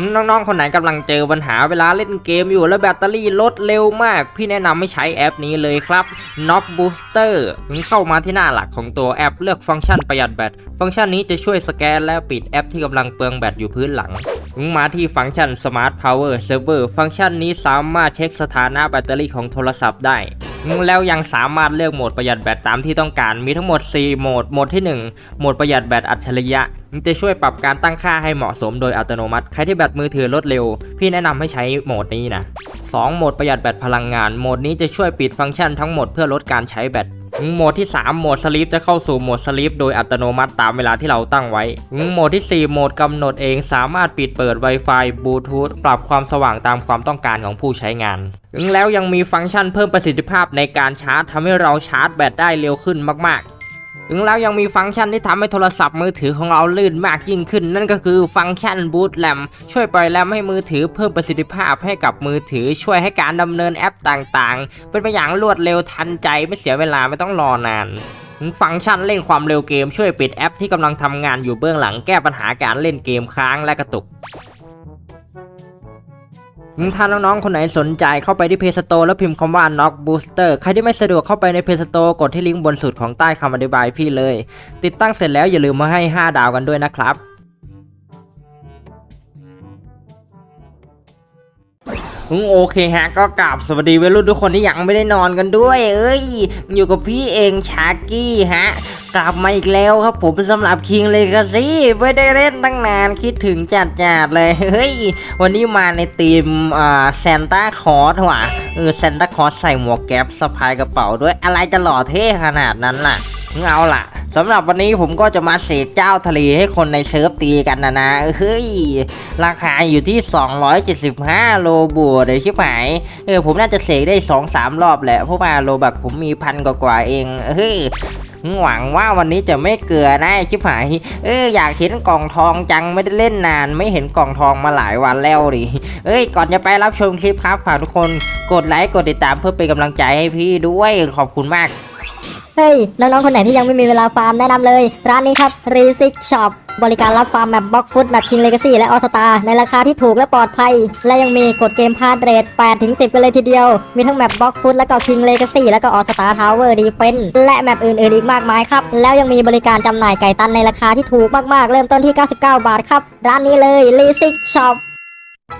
น้องๆ คนไหนกำลังเจอปัญหาเวลาเล่นเกมอยู่แล้วแบตเตอรี่ลดเร็วมาก พี่แนะนำให้ใช้แอปนี้เลยครับ Knock Booster เข้ามาที่หน้าหลักของตัวแอปเลือกฟังก์ชันประหยัดแบต ฟังก์ชันนี้จะช่วยสแกนและปิดแอปที่กำลังเปลืองแบตอยู่พื้นหลัง มาที่ฟังก์ชัน Smart Power Server ฟังก์ชันนี้สามารถเช็คสถานะแบตเตอรี่ของโทรศัพท์ได้ แล้วยังสามารถเลือกโหมดประหยัดแบตตามที่ต้องการ มีทั้งหมด 4 โหมด โหมดที่ 1 โหมดประหยัดแบตอัจฉริยะ จะช่วยปรับการตั้งค่าให้เหมาะสมโดยอัตโนมัติ ใครที่แบตมือถือลดเร็ว พี่แนะนำให้ใช้โหมดนี้นะ 2 โหมดประหยัดแบตพลังงาน โหมดนี้จะช่วยปิดฟังก์ชันทั้งหมดเพื่อลดการใช้แบต โหมดที่ 3 โหมดสลีปจะเข้าสู่โหมดสลีปโดยอัตโนมัติตามเวลาที่เราตั้งไว้ โหมดที่ 4 โหมดกำหนดเองสามารถปิดเปิด Wi-Fi บลูทูธปรับความสว่างตามความต้องการของผู้ใช้งานแล้วยังมีฟังก์ชันเพิ่มประสิทธิภาพในการชาร์จทำให้เราชาร์จแบตได้เร็วขึ้นมากๆ ถึงแล้วยังมีฟังก์ชันที่ทำให้โทรศัพท์มือถือของเราลื่นมากยิ่งขึ้น นั่นก็คือฟังก์ชันบูตแรมช่วยปล่อยแรมให้มือถือเพิ่มประสิทธิภาพให้กับมือถือช่วยให้การดำเนินแอปต่างๆ เป็นไปอย่างรวดเร็วทันใจไม่เสียเวลาไม่ต้องรอนานฟังก์ชันเร่งความเร็วเกมช่วยปิดแอปที่กำลังทำงานอยู่เบื้องหลังแก้ปัญหาการเล่นเกมค้างและกระตุก ถ้าน้องๆ คนไหนสนใจเข้าไปที่ Play Store แล้วพิมพ์คำว่า Knock Booster ใครที่ไม่สะดวกเข้าไปใน Play Store กดที่ลิงก์บนสุดของใต้คำอธิบายพี่เลย ติดตั้งเสร็จแล้วอย่าลืมมาให้ 5 ดาวกันด้วยนะครับอืมโอเคฮะก็กราบสวัสดีวัยรุ่นทุกคนที่ยังไม่ได้นอนกันด้วย เอ้ย อยู่กับพี่เองชากี้ฮะ กลับมาอีกแล้วครับผมสำหรับคิงเลยก็สิไม่ได้เล่นตั้งนานคิดถึงจัดจัดเลยเฮ้ยวันนี้มาในทีมอ่าซนต้าคอร์สว่ะเออซนต้าคอร์สใส่หมวกแก๊ปสะพายกระเป๋าด้วยอะไรจะหล่อเท่ขนาดนั้นล่ะเอาล่ะสำหรับวันนี้ผมก็จะมาเสกเจ้าทะเลให้คนในเซิร์ฟตีกันนะนะเฮ้ยราคาอยู่ที่ 275 โลบัวเลยชิบหายเออผมน่าจะเสกได้ 2-3 รอบแหละเพราะว่าโลบักผมมีพันกว่าเองเฮ้ย หวังว่าวันนี้จะไม่เกลือนะไอ้ชิบหายเอออยากเห็นกล่องทองจังไม่ได้เล่นนาน ไม่เห็นกล่องทองมาหลายวันแล้วดิเอ้ยก่อนจะไปรับชมคลิปครับฝากทุกคนกดไลค์กดติดตามเพื่อเป็นกำลังใจให้พี่ด้วยขอบคุณมาก เฮ้ย น้องๆ คนไหนที่ยังไม่มีเวลาฟาร์มแนะนำเลย ร้านนี้ครับ r e s i c Shop บริการรับฟาร์มแบบบล็อกฟุตแบบ King Legacy และ All Star ในราคาที่ถูกและปลอดภัย และยังมีกดเกมพาร์ทเรท8ถึง10 กันเลยทีเดียว มีทั้งแมปบล็อกฟุตแล้วก็ King Legacy แล้วก็ All Star Tower Defense และแมปอื่นๆ อีกมากมายครับ แล้วยังมีบริการจำหน่ายไก่ตันในราคาที่ถูกมากๆ เริ่มต้นที่ 99 บาทครับ ร้านนี้เลย r e s i c Shop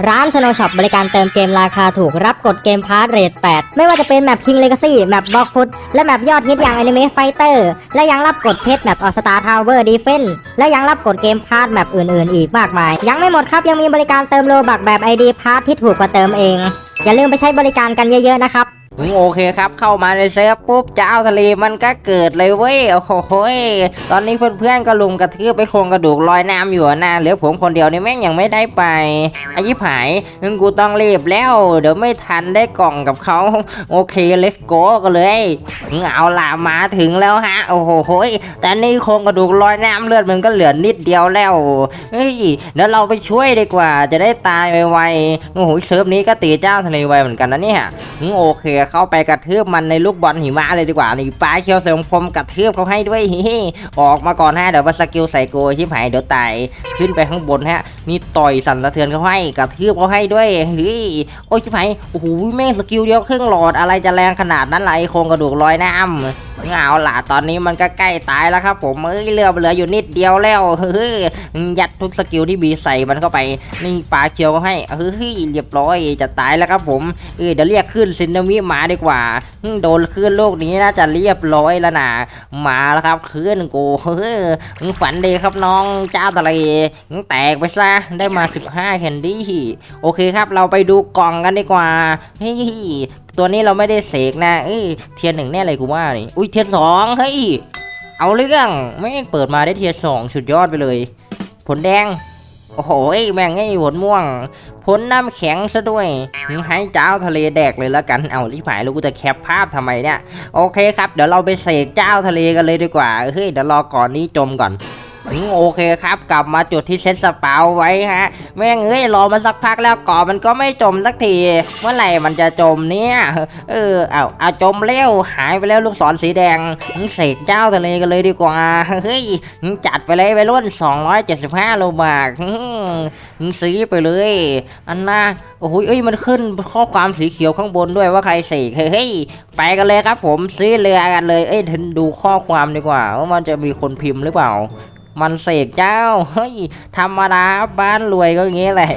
ร้าน Snow Shop บริการเติมเกมราคาถูกรับกดเกมพาร์ทเรท8 ไม่ว่าจะเป็นแมป King Legacy แมป Block Foot และแมปยอดฮิตอย่าง Anime Fighter และยังรับกดเพชรแมป All Star Tower Defense และยังรับกดเกมพาร์ทแมปอื่นๆ อีกมากมาย ยังไม่หมดครับยังมีบริการเติมโลบักแบบ ID พาร์ทที่ถูกกว่าเติมเอง อย่าลืมไปใช้บริการกันเยอะๆนะครับ โอเคครับเข้ามาในเซิร์ฟปุ๊บเจ้าทะเลมันก็เกิดเลยเว้ยโอ้โหตอนนี้เพื่อนๆก็ลุมกระทืบไปโครงกระดูกลอยน้ำอยู่นะเหลือผมคนเดียวนี่แม่งยังไม่ได้ไปไอ้ยิบหายงั้นกูต้องรีบแล้ว เดี๋ยวไม่ทันได้กล่องกับเขาโอเคเลสโกกันเลยเอาล่ะมาถึงแล้วฮะโอ้โหแต่นี่โครงกระดูกลอยน้ำเลือดมันก็เหลือนิดเดียวแล้วเฮ้ยเดี๋ยวเราไปช่วยดีกว่า จะได้ตายไวๆโอ้โหเซิร์ฟนี้ก็ตีเจ้าทะเลไวเหมือนกันนะเนี่ยอืมโอเคเข้าไปกระทืบมันในลูกบอลหิมะเลยดีกว่านี่ปลาเคียวเสริมพรมกระทืบเขาให้ด้วยเฮ้ออกมาก่อนฮะเดี๋ยวมาสกิลใส่โกชิบหายเดี๋ยวตายขึ้นไปข้างบนฮะ นี่ต่อยสั่นสะเทือนเขาให้กระทืบเขาให้ด้วยเฮ้ยโอ้ชิบหายโอ้โหแม่งสกิลเดียวครึ่งหลอดอะไรจะแรงขนาดนั้นล่ะไอโครงกระดูกลอยน้ำ เอาล่ะตอนนี้มันก็ใกล้ตายแล้วครับ ผมเอ้ยเหลือเหลืออยู่นิดเดียวแล้วเฮ้ยยัดทุกสกิลที่บีใส่มันเข้าไปนี่ปลาเคียวก็ให้เฮ้ยเรียบร้อยจะตายแล้วครับผมเออเดี๋ยวเรียกขึ้นซินนามิมาดีกว่า โดนคลื่นโลกนี้น่าจะเรียบร้อยแล้วนะมาแล้วครับคลื่นกูเฮ้อมึงฝันดีครับน้องเจ้าทะเลแตกไปซะได้มา 15แคนดี้โอเคครับเราไปดูกล่องกันดีกว่าเฮ้ย ตัวนี้เราไม่ได้เสกนะเอ้ยเทียนหนึ่งแน่เลยกูว่านี่อุ้ยเทียนสองเฮ้ยเอาเรื่องไม่งเปิดมาได้เทียนสองสุดยอดไปเลย ผลแดงโอ้โหแม่งไอ้ผลม่วงพ้นน้ำแข็งซะด้วยให้เจ้าทะเลแดกเลยแล้วกันเอาที่หายแล้วกูจะแคปภาพทำไมเนี่ยโอเคครับเดี๋ยวเราไปเสกเจ้าทะเลกันเลยดีกว่าเฮ้ยเดี๋ยวรอก่อนนี้จมก่อน โอเคครับ กลับมาจุดที่เซ็ตสปาวไว้ฮะ แม่งเอ้ยรอมาสักพักแล้วเกาะมันก็ไม่จมสักที เมื่อไหร่มันจะจมเนี่ย เออเอาเอาจมเร็วหายไปแล้วลูกศรสีแดงเสกเจ้าทะเลกันเลยดีกว่าเฮ้ยจัดไปเลยไปรุ่น 275 โลบากอืมอืมซื้อไปเลย อันน่าโอ้โหเอ้ยมันขึ้นข้อความสีเขียวข้างบนด้วยว่าใครเสกเฮ้ยไปกันเลยครับผมซื้อเรือกันเลยเอ้ยดูข้อความดีกว่าว่ามันจะมีคนพิมพ์หรือเปล่า มันเสกเจ้า เฮ้ย ธรรมดาบ้านรวยก็อย่างงี้แหละ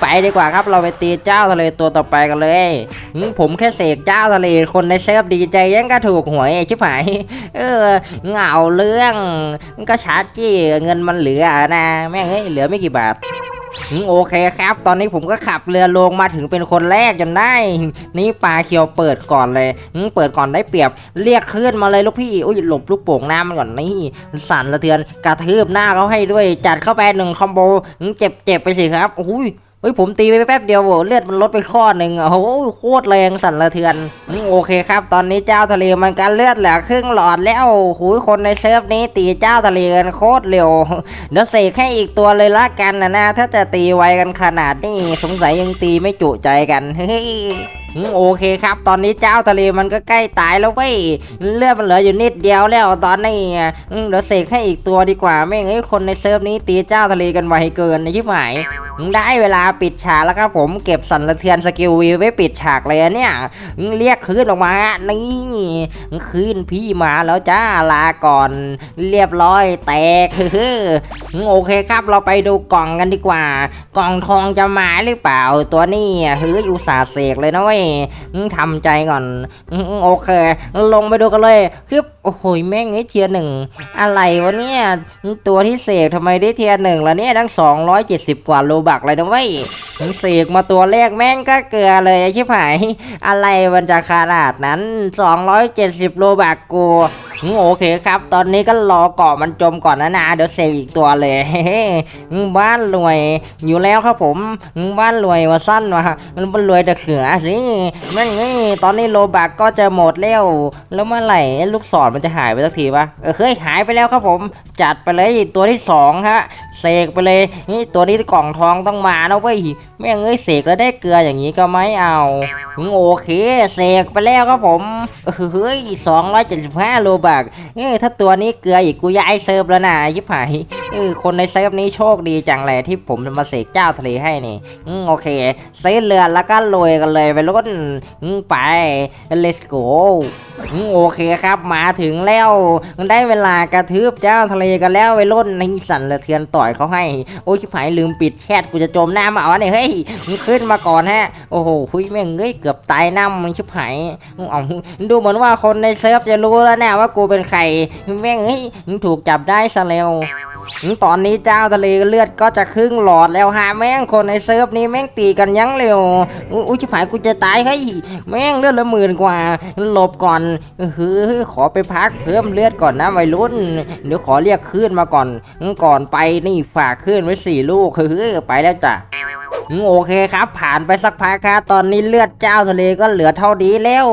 ไปดีกว่าครับเราไปตีเจ้าทะเลตัวต่อไปกันเลยผมแค่เสกเจ้าทะเลคนในเซฟดีใจยังก็ถูกหวยชิบหายเออเหงาเรื่องก็ชาร์จี้เงินมันเหลือนะ แม่งเอ้ยเหลือไม่กี่บาท โอเคครับ ตอนนี้ผมก็ขับเรือลงมาถึงเป็นคนแรกจนได้ นี่ปลาเคียวเปิดก่อนเลยเปิดก่อนได้เปรียบ เรียกขึ้นมาเลยลูกพี่ อุ้ยหลบลูกโป่งน้ำมันก่อนนี่ สั่นสะเทือนกระทืบหน้าเขาให้ด้วย จัดเข้าไปหนึ่งคอมโบเจ็บเจ็บไปสิครับอุ้ย เฮ้ยผมตีไปแป๊บเดียวโหเลือดมันลดไปข้อหนึ่งโอ้โหโคตรแรงสั่นสะเทือนโอเคครับ ตอนนี้เจ้าทะเลมันกันเลือดเหลือครึ่งหลอดแล้วหูยคนในเซิร์ฟนี้ตีเจ้าทะเลกันโคตรเร็วเดี๋ยวเสกให้อีกตัวเลยละกันนะนะถ้าจะตีไวกันขนาดนี้สงสัยยังตีไม่จุใจกันเฮ้ยโอเคครับ ตอนนี้เจ้าทะเลมันก็ใกล้ตายแล้วเว้ยเลือดมันเหลืออยู่นิดเดียวแล้วตอนนี้เดี๋ยวเสกให้อีกตัวดีกว่าไม่งั้นคนในเซิร์ฟนี้ตีเจ้าทะเลกันไวเกินในชิบหาย ได้เวลาปิดฉากแล้วครับผมเก็บสันสะเทือนสกิลวีไว้ปิดฉากเลยเนี่ยเรียกคืนออกมานี่คืนพี่มาแล้วจ้าลาก่อน เรียบร้อยแตกเฮ้อโอเคครับเราไปดูกล่องกันดีกว่า กล่องทองจะมาหรือเปล่า ตัวนี้ฮ้ยอุตสาเสกเลยนะเว้ยอืมทำใจก่อนโอเค ลงไปดูกันเลยคือโอ้โหแม่งไอ้เทียร์หนึ่งอะไรวะเนี่ยตัวที่เสกทำไมได้เทียร์หนึ่งละเนี่ยทั้ง270กว่าโลบักเลยนะเว้ยเสกมาตัวแรกแม่งก็เกลือเลยชิบหาย อะไรมันจะขนาดนั้น 270 โลบักกู โอเคครับ ตอนนี้ก็รอเกาะมันจมก่อนนะนะเดี๋ยวเสกอีกตัวเลยบ้านรวยอยู่แล้วครับผมบ้านรวยมาสั้นมามันบ้านรวยแต่เขือสิแม่งนี่ตอนนี้โลบักก็จะหมดแล้วแล้วเมื่อไหร่ลูกศรมันจะหายไปสักทีวะเออเฮ้ยหายไปแล้วครับผม จัดไปเลยตัวที่สองฮะเสกไปเลยนี่ตัวนี้กล่องทองต้องมานะเว้ยแม่งเอ้ยเสกแล้วได้เกลืออย่างนี้ก็ไม่เอาโอเคเสกไปแล้วครับผมเออเฮ้ยสองร้อยเจ็ดสิบห้าโลบักเอ้ถ้าตัวนี้เกลืออีกกูย้ายเซิร์ฟแล้วนะชิบหายเออคนในเซิร์ฟนี้โชคดีจังเลยที่ผมมาเสกเจ้าทะเลให้นี่อืมโอเคซื้อเรือแล้วก็ลอยกันเลยไปรุ่นไป let's go โอเคครับมาถึงแล้วได้เวลากระทืบเจ้าทะเลกันแล้วไปรุ่นในสันละเทือนต่อยเขาให้ โอ้ยชิบหายลืมปิดแชทกูจะจมน้ำมาเอาเนี่ยเฮ้ยมึงขึ้นมาก่อนฮะ โอ้โหคุยแม่งเอ้ยเกือบตายน้ำมันชิบหายเอาดูเหมือนว่าคนในเซิร์ฟจะรู้แล้วนะว่ากูเป็นใครแม่งเอ้ยมึงถูกจับได้ซะแล้วตอนนี้เจ้าทะเลเลือดก็จะครึ่งหลอดแล้วฮะแม่งคนในเซิร์ฟนี้แม่งตีกันยั้งเร็ว อุ้ยชิบหายกูจะตายให้แม่งเลือดละหมื่นกว่าหลบก่อนเฮ้ยขอไปพักเพิ่มเลือดก่อนนะวัยรุ่นเดี๋ยวขอเรียกขึ้นมาก่อน ก่อนไปนี่ฝากขึ้นไว้สี่ลูกเฮ้ยไปแล้วจ้ะ โอเคครับ ผ่านไปสักพักครับตอนนี้เลือดเจ้าทะเลก็เหลือเท่าดีแล้ว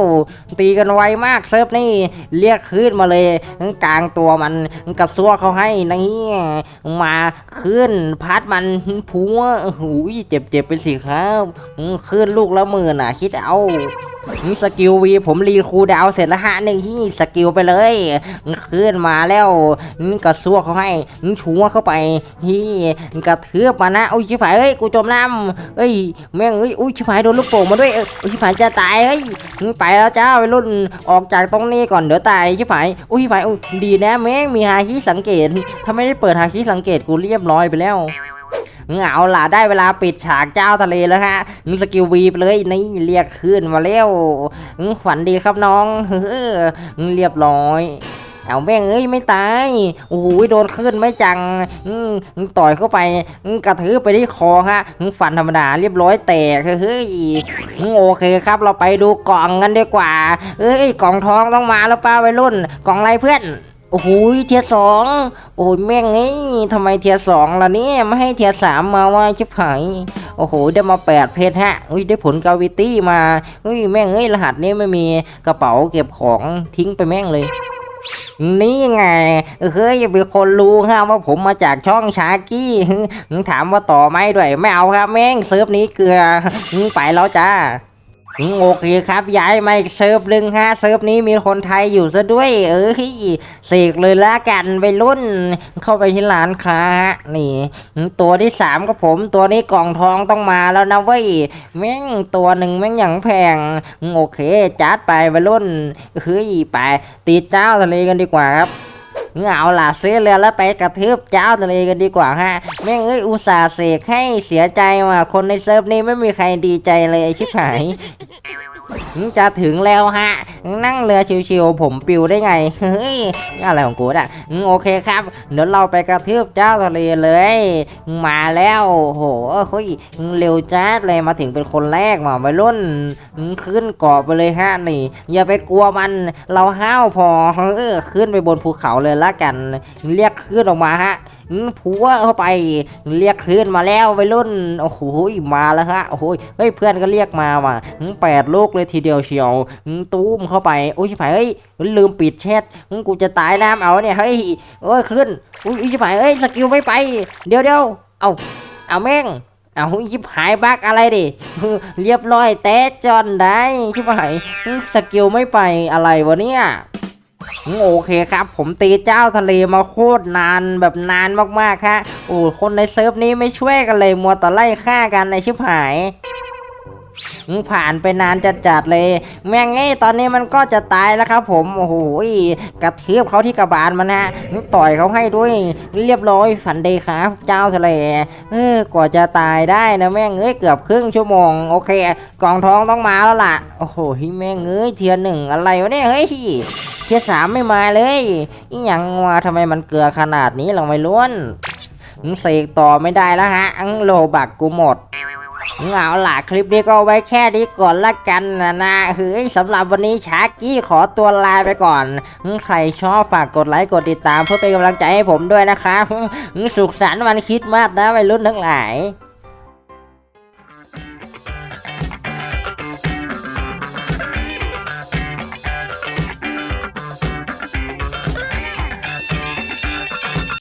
ตีกันไวมากเซิร์ฟนี่ เรียกขึ้นมาเลยกลางตัวมันกระซวกเขาให้นี่มาขึ้นพัดมันพัวหูยเจ็บเจ็บไปสิครับอืมขึ้นลูกละหมื่นอะ คิดเอา นี่สกิลวีผมรีคูดาวเสร็จแล้วฮะนี่ที่สกิลไปเลยขึ้นมาแล้วนี่กระซวกเขาให้นี่ชัวเข้าไปนี่กระเทือบมานะโอ้ยชิบหายเอ้ยกูจมน้ำเอ้ยแม่งเอ้ยอุ้ยชิบหายโดนลูกโป่งมาด้วยอ้ยอุ้ยชิบหายจะตายเฮ้ยไปแล้วจ้าไปรุ่นออกจากตรงนี้ก่อนเดี๋ยวตายชิบหายอุ้ยชิบหายดีนะแม่งมีฮาคิสังเกตถ้าไม่ได้เปิดฮาคิสังเกตกูเรียบร้อยไปแล้ว เอาล่ะได้เวลาปิดฉากเจ้าทะเลแล้วฮะสกิลวีไปเลยนี่เรียกขึ้นมาแล้วฝันดีครับน้องเฮ้อเรียบร้อยเอาแม่งเอ้ยไม่ตายโอ้โหโดนขึ้นไม่จังอืมต่อยเข้าไปกระทืบไปที่คอฮะฟันธรรมดาเรียบร้อยแตกเฮ้ยโอเคครับ เราไปดูกล่องกันดีกว่าเอ้ยกล่องทองต้องมาแล้วป้าวัยรุ่นกล่องอะไรเพื่อน โอ้โหเทียสองโอ้ยแม่งเอ้ทำไมเทียสองล่ะเนี่ยไม่ให้เทียสามมาว่าชิบหายโอ้โหได้มาแปดเพชรฮะอุ้ยได้ผลกาวิตี้มาอุ้ยแม่งเอ้ยรหัสนี้ไม่มีกระเป๋าเก็บของทิ้งไปแม่งเลยนี่ไงเฮ้ยมีคนรู้ฮะว่าผมมาจากช่องชากี้ถามว่าต่อไหมด้วยไม่เอาครับแม่งเซิร์ฟนี้เกลือไปแล้วจ้า โอเคครับ ย้ายมาอีกเซิร์ฟหนึ่งฮะเซิร์ฟนี้มีคนไทยอยู่ซะด้วย เออเสกเลยละกันไปรุ่น เข้าไปที่ร้านค้าฮะนี่ ตัวที่สามก็ผม ตัวนี้กล่องทองต้องมาแล้วนะเว้ยแม่งตัวหนึ่งแม่งอย่างแพง โอเคจัดไปไปรุ่นเฮ้ยไปตีเจ้าทะเลกันดีกว่าครับ เอาล่ะซื้อเรือแล้วไปกระทืบเจ้าทะเลกันดีกว่าฮะแม่งเอ้ยอุตส่าห์เสกให้เสียใจว่ะคนในเซิร์ฟนี้ไม่มีใครดีใจเลยชิบหาย จะถึงแล้วฮะ นั่งเรือชิวๆผมปิวได้ไง เฮ้ย อะไรของกูอะโอเคครับ เดี๋ยวเราไปกระทืบเจ้าทะเลเลย มาแล้วโหเฮ้ยเร็วจัดเลยมาถึงเป็นคนแรกมาไปรุ่น ขึ้นเกาะไปเลยฮะนี่ อย่าไปกลัวมัน เราห้าวพอ เออขึ้นไปบนภูเขาเลยละกัน เรียกขึ้นออกมาฮะ ผัวเข้าไป เรียกขึ้นมาแล้วไปรุ่นโอ้โหมาแล้วฮะโอ้โหเฮ้ยเพื่อนก็เรียกมาว่ะแปดลูกเลยทีเดียวเชียวตู้มเข้าไปโอ้ยชิบหายเฮ้ยลืมปิดแชทกูจะตายน้ำเอาเนี่ยเฮ้ยโอ้ยขึ้นอุ้ยชิบหายเฮ้ยสกิลไม่ไป เดี๋ยวเดี๋ยวเอาเอาแม่งเอายิบหายบักอะไรดิ เรียบร้อยแตะจอนได้ชิบหายสกิลไม่ไปอะไรวะเนี่ย โอเคครับ ผมตีเจ้าทะเลมาโคตรนานแบบนานมากๆฮะโอ้คนในเซิร์ฟนี้ไม่ช่วยกันเลยมัวแต่ไล่ฆ่ากันในชิบหาย ผ่านไปนานจัดเลย แม่งไงตอนนี้มันก็จะตายแล้วครับ ผมโอ้โหกระเทือบเขาที่กระบาลมันฮะต่อยเขาให้ด้วยเรียบร้อยฝันดีครับเจ้าทะเลเออกว่าจะตายได้นะแม่งเอ้ยเกือบครึ่งชั่วโมงโอเค กองทองต้องมาแล้วล่ะโอ้โหแม่งเอ้ยเทียร์หนึ่งอะไรวะเนี่ยเฮ้ยเทียสามไม่มาเลยอีหยังวะทำไมมันเกลือขนาดนี้เราไม่ล้วนเสกต่อไม่ได้แล้วฮะอังโลบักกูหมด เอาล่ะคลิปนี้ก็ไว้แค่นี้ก่อนละกันนะนะเฮ้ยสำหรับวันนี้ชากี้ขอตัวลาไปก่อน ใครชอบฝากกดไลค์กดติดตามเพื่อเป็นกำลังใจให้ผมด้วยนะครับสุขสันต์วันคริดมากนะวัยรุ่นทั้งหลาย